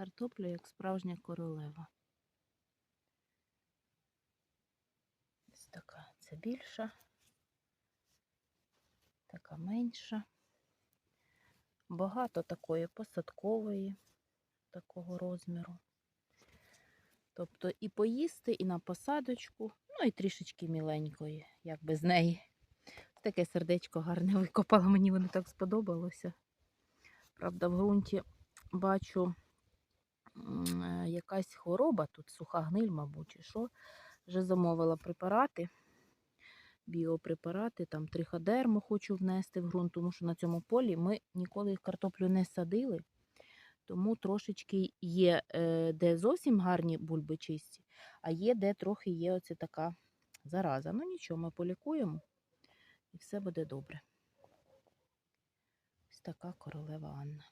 Картопля як справжня королева. Ось така це більша, така менша. Багато такої посадкової, такого розміру. Тобто і поїсти, і на посадочку, ну і трішечки міленької, як без неї. Таке сердечко гарне викопала, мені воно так сподобалося. Правда, в ґрунті бачу якась хвороба, тут суха гниль, мабуть, чи що. Вже замовила препарати, біопрепарати, там триходерму хочу внести в ґрунт, тому що на цьому полі ми ніколи картоплю не садили. Тому трошечки є, е, де зовсім гарні бульби чисті, а є, де трохи є оце така зараза. Ну нічого, ми полікуємо і все буде добре. Ось така королева Анна.